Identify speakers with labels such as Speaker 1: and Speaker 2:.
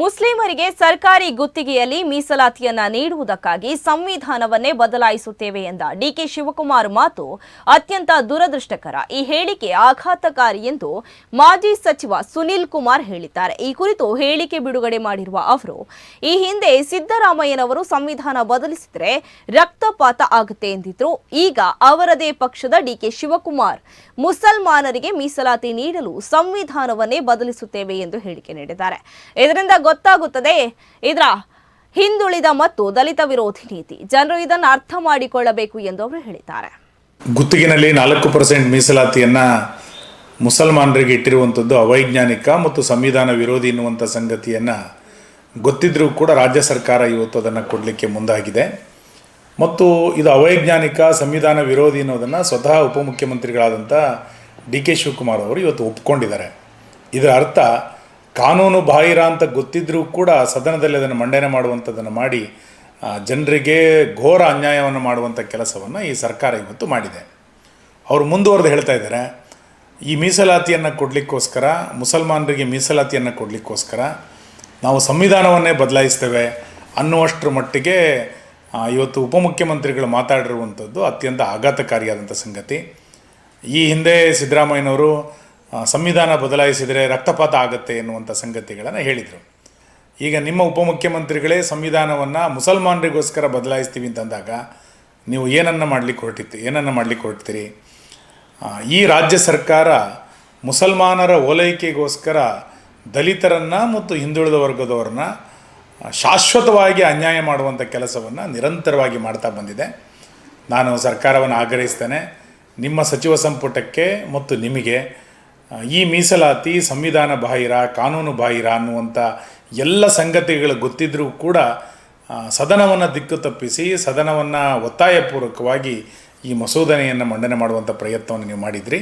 Speaker 1: ಮುಸ್ಲಿಮರಿಗೆ ಸರ್ಕಾರಿ ಗುತ್ತಿಗೆಯಲ್ಲಿ ಮೀಸಲಾತಿಯನ್ನ ನೀಡುವುದಕ್ಕಾಗಿ ಸಂವಿಧಾನವನ್ನೇ ಬದಲಾಯಿಸುತ್ತೇವೆ ಎಂದ ಡಿಕೆ ಶಿವಕುಮಾರ್ ಮಾತು ಅತ್ಯಂತ ದುರದೃಷ್ಟಕರ. ಈ ಹೇಳಿಕೆ ಆಘಾತಕಾರಿ ಎಂದು ಮಾಜಿ ಸಚಿವ ಸುನೀಲ್ ಕುಮಾರ್ ಹೇಳಿದ್ದಾರೆ. ಈ ಕುರಿತು ಹೇಳಿಕೆ ಬಿಡುಗಡೆ ಮಾಡಿರುವ ಅವರು, ಈ ಹಿಂದೆ ಸಿದ್ದರಾಮಯ್ಯನವರು ಸಂವಿಧಾನ ಬದಲಿಸಿದರೆ ರಕ್ತಪಾತ ಆಗುತ್ತೆ ಎಂದಿದ್ರು. ಈಗ ಅವರದೇ ಪಕ್ಷದ ಡಿಕೆ ಶಿವಕುಮಾರ್ ಮುಸಲ್ಮಾನರಿಗೆ ಮೀಸಲಾತಿ ನೀಡಲು ಸಂವಿಧಾನವನ್ನೇ ಬದಲಿಸುತ್ತೇವೆ ಎಂದು ಹೇಳಿಕೆ ನೀಡಿದ್ದಾರೆ. ಇದರಿಂದ ಗೊತ್ತಾಗುತ್ತದೆ. ಇದರ ಹಿಂದುಳಿದ ಮತ್ತು ದಲಿತ ವಿರೋಧಿ ನೀತಿ. ಜನರು ಇದನ್ನು ಅರ್ಥ ಮಾಡಿಕೊಳ್ಳಬೇಕು ಎಂದು ಅವರು ಹೇಳಿದ್ದಾರೆ.
Speaker 2: ಗುತ್ತಿಗೆನಲ್ಲಿ ನಾಲ್ಕು ಪರ್ಸೆಂಟ್ ಮೀಸಲಾತಿಯನ್ನು ಮುಸಲ್ಮಾನರಿಗೆ ಇಟ್ಟಿರುವಂಥದ್ದು ಅವೈಜ್ಞಾನಿಕ ಮತ್ತು ಸಂವಿಧಾನ ವಿರೋಧಿ ಎನ್ನುವಂಥ ಸಂಗತಿಯನ್ನು ಗೊತ್ತಿದ್ರೂ ಕೂಡ ರಾಜ್ಯ ಸರ್ಕಾರ ಇವತ್ತು ಅದನ್ನು ಕೊಡಲಿಕ್ಕೆ ಮುಂದಾಗಿದೆ. ಮತ್ತು ಇದು ಅವೈಜ್ಞಾನಿಕ, ಸಂವಿಧಾನ ವಿರೋಧಿ ಅನ್ನೋದನ್ನು ಸ್ವತಃ ಉಪಮುಖ್ಯಮಂತ್ರಿಗಳಾದಂಥ ಡಿ ಕೆ ಶಿವಕುಮಾರ್ ಅವರು ಇವತ್ತು ಒಪ್ಕೊಂಡಿದ್ದಾರೆ. ಇದರ ಅರ್ಥ ಕಾನೂನು ಬಾಹಿರ ಅಂತ ಗೊತ್ತಿದ್ರೂ ಕೂಡ ಸದನದಲ್ಲಿ ಅದನ್ನು ಮಂಡನೆ ಮಾಡುವಂಥದ್ದನ್ನು ಮಾಡಿ ಜನರಿಗೆ ಘೋರ ಅನ್ಯಾಯವನ್ನು ಮಾಡುವಂಥ ಕೆಲಸವನ್ನು ಈ ಸರ್ಕಾರ ಇವತ್ತು ಮಾಡಿದೆ. ಅವರು ಮುಂದುವರೆದು ಹೇಳ್ತಾ ಇದ್ದಾರೆ, ಈ ಮೀಸಲಾತಿಯನ್ನು ಕೊಡಲಿಕ್ಕೋಸ್ಕರ, ಮುಸಲ್ಮಾನರಿಗೆ ಮೀಸಲಾತಿಯನ್ನು ಕೊಡಲಿಕ್ಕೋಸ್ಕರ ನಾವು ಸಂವಿಧಾನವನ್ನೇ ಬದಲಾಯಿಸ್ತೇವೆ ಅನ್ನುವಷ್ಟರ ಮಟ್ಟಿಗೆ ಇವತ್ತು ಉಪಮುಖ್ಯಮಂತ್ರಿಗಳು ಮಾತಾಡಿರುವಂಥದ್ದು ಅತ್ಯಂತ ಆಘಾತಕಾರಿಯಾದಂಥ ಸಂಗತಿ. ಈ ಹಿಂದೆ ಸಿದ್ದರಾಮಯ್ಯನವರು ಸಂವಿಧಾನ ಬದಲಾಯಿಸಿದರೆ ರಕ್ತಪಾತ ಆಗುತ್ತೆ ಎನ್ನುವಂಥ ಸಂಗತಿಗಳನ್ನು ಹೇಳಿದರು. ಈಗ ನಿಮ್ಮ ಉಪಮುಖ್ಯಮಂತ್ರಿಗಳೇ ಸಂವಿಧಾನವನ್ನು ಮುಸಲ್ಮಾನರಿಗೋಸ್ಕರ ಬದಲಾಯಿಸ್ತೀವಿ ಅಂತಂದಾಗ ನೀವು ಏನನ್ನು ಮಾಡಲಿಕ್ಕೆ ಹೊರಟಿತ್ತು ಏನನ್ನು ಮಾಡಲಿಕ್ಕೆ ಹೊರಡ್ತೀರಿ ಈ ರಾಜ್ಯ ಸರ್ಕಾರ ಮುಸಲ್ಮಾನರ ಓಲೈಕೆಗೋಸ್ಕರ ದಲಿತರನ್ನು ಮತ್ತು ಹಿಂದುಳಿದ ವರ್ಗದವ್ರನ್ನ ಶಾಶ್ವತವಾಗಿ ಅನ್ಯಾಯ ಮಾಡುವಂಥ ಕೆಲಸವನ್ನು ನಿರಂತರವಾಗಿ ಮಾಡ್ತಾ ಬಂದಿದೆ. ನಾನು ಸರ್ಕಾರವನ್ನು ಆಗ್ರಹಿಸ್ತೇನೆ. ನಿಮ್ಮ ಸಚಿವ ಸಂಪುಟಕ್ಕೆ ಮತ್ತು ನಿಮಗೆ ಈ ಮೀಸಲಾತಿ ಸಂವಿಧಾನ ಬಾಹಿರ, ಕಾನೂನು ಬಾಹಿರ ಅನ್ನುವಂಥ ಎಲ್ಲ ಸಂಗತಿಗಳು ಗೊತ್ತಿದ್ದರೂ ಕೂಡ ಸದನವನ್ನು ದಿಕ್ಕು ತಪ್ಪಿಸಿ, ಸದನವನ್ನು ಒತ್ತಾಯಪೂರ್ವಕವಾಗಿ ಈ ಮಸೂದನೆಯನ್ನು ಮಂಡನೆ ಮಾಡುವಂಥ ಪ್ರಯತ್ನವನ್ನು ನೀವು ಮಾಡಿದ್ರಿ.